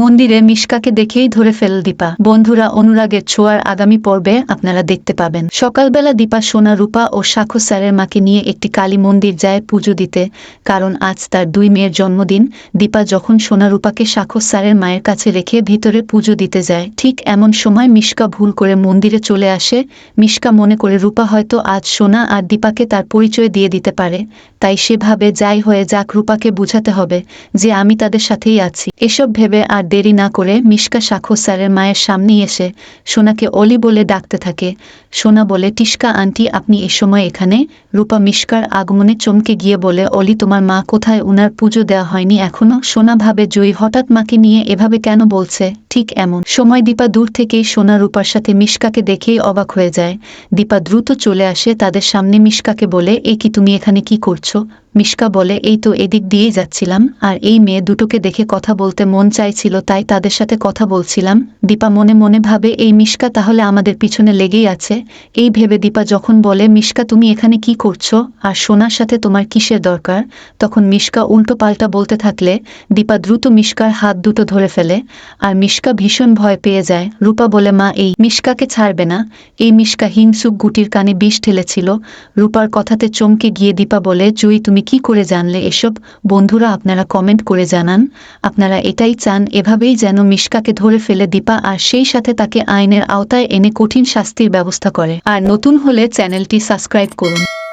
মন্দিরে মিশকাকে দেখেই ধরে ফেল দীপা। বন্ধুরা, অনুরাগের ছোঁয়ার আগামী পর্বে আপনারা দেখতে পাবেন। সকালবেলা দীপা, সোনা, রূপা ও সাক্ষ্য স্যারের মাকে নিয়ে একটি কালী মন্দির যায় পুজো দিতে। কারণ আজ তার দুই মেয়ের জন্মদিন। দীপা যখন সোনা, রূপাকে সাক্ষ্য স্যারের মায়ের কাছে রেখে ভিতরে পুজো দিতে যায়, ঠিক এমন সময় মিশকা ভুল করে মন্দিরে চলে আসে। মিশকা মনে করে রূপা হয়তো আজ সোনা আর দীপাকে তার পরিচয় দিয়ে দিতে পারে। তাই সেভাবে যাই হয়ে যাক রূপাকে বুঝাতে হবে যে আমি তাদের সাথেই আছি। এসব ভেবে আর দেরি না করে মিশকা সাক্ষ্য স্যারের মায়ের সামনেই এসে সোনাকে অলি বলে ডাকতে থাকে। সোনা বলে টিস্কা আন্টি, আপনি এ সময় এখানে? রূপা মিশকার আগমনে চমকে গিয়ে বলে, অলি, তোমার মা কোথায়? উনার পুজো দেওয়া হয়নি এখনও? সোনা ভাবে, জয়ী, হঠাৎ মাকে নিয়ে এভাবে কেন বলছে? ঠিক এমন। সময় দীপা দূর থেকেই সোনা রূপার সাথে মিশকাকে দেখেই অবাক হয়ে যায়। দীপা দ্রুত চলে আসে তাদের সামনে। মিশকাকে বলে, এ কি, তুমি এখানে কি করছ? মিশকা বলে, এই তো এদিক দিয়েই যাচ্ছিলাম, আর এই মেয়ে দুটোকে দেখে কথা বলতে মন চাইছিল, তাই তাদের সাথে কথা বলছিলাম। দীপা মনে মনে ভাবে, এই মিশকা তাহলে আমাদের পিছনে লেগেই আছে। এই ভেবে দীপা যখন বলে, মিশকা, তুমি এখানে কি করছ? আর সোনার সাথে তোমার কিসের দরকার? তখন মিশকা উল্টো পাল্টা বলতে থাকলে, দীপা দ্রুত মিশকার হাত দুটো ধরে ফেলে, আর মিশকা ভীষণ ভয় পেয়ে যায়। রূপা বলে, মা, এই মিশকাকে ছাড়বে না। এই মিশকা হিংসুক গুটির কানে বিষ ঠেলেছিল রূপার কথাতে চমকে গিয়ে দীপা বলে জুই তুমি কি করে জানলে এসব? বন্ধুরা, আপনারা কমেন্ট করে জানান। আপনারা এটাই চান, এভাবেই যেন মিশকাকে ধরে ফেলে দীপা আর সেই সাথে তাকে আইনের আওতায় এনে কঠিন শাস্তির ব্যবস্থা করে। আর নতুন হলে চ্যানেলটি সাবস্ক্রাইব করুন।